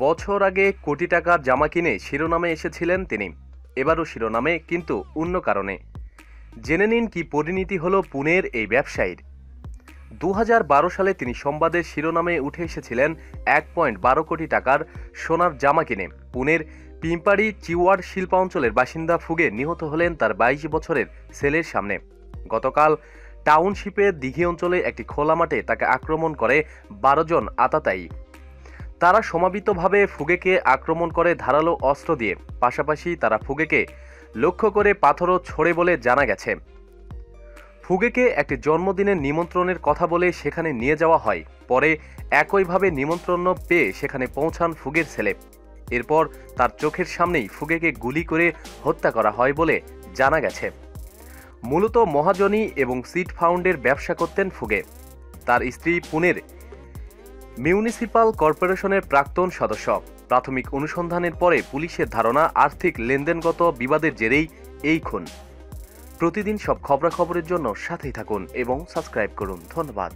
বছর আগে কোটি টাকার জামা কিনে শিরোনামে এসেছিলেন তিনি। এবারও শিরোনামে কিন্তু অন্য কারণে। জেনে নিন কি পরিণতি হল পুনের এই ব্যবসায়ীর। দু হাজার বারো সালে তিনি সংবাদের শিরোনামে উঠে এসেছিলেন এক পয়েন্ট বারো কোটি টাকার সোনার জামা কিনে। পুনের পিম্পাড়ি চিওয়াড় শিল্পাঞ্চলের বাসিন্দা ফুগে নিহত হলেন তার বাইশ বছরের ছেলের সামনে। গতকাল টাউনশিপের দিঘি অঞ্চলে একটি খোলা মাঠে তাকে আক্রমণ করে বারো জন আতাতায়ী। তারা সমাবিতভাবে ফুগেকে আক্রমণ করে ধারালো অস্ত্র দিয়ে, পাশাপাশি তারা ফুগেকে লক্ষ্য করে পাথরও ছোড়ে বলে জানা গেছে। ফুগেকে একটি জন্মদিনের নিমন্ত্রণের কথা বলে সেখানে নিয়ে যাওয়া হয়, পরে একইভাবে নিমন্ত্রণ পেয়ে সেখানে পৌঁছান ফুগের ছেলে। এরপর তার চোখের সামনেই ফুগেকে গুলি করে হত্যা করা হয় বলে জানা গেছে। মূলত মহাজনী এবং সিট ফাউন্ডের ব্যবসা করতেন ফুগে। তার স্ত্রী পুনের মিউনিসিপাল কর্পোরেশনের প্রাক্তন সদস্য। প্রাথমিক অনুসন্ধানের পরে পুলিশের ধারণা, আর্থিক লেনদেনগত বিবাদের জেরেই এই খুন। প্রতিদিন সব খবরাখবরের জন্য সাথেই থাকুন এবং সাবস্ক্রাইব করুন। ধন্যবাদ।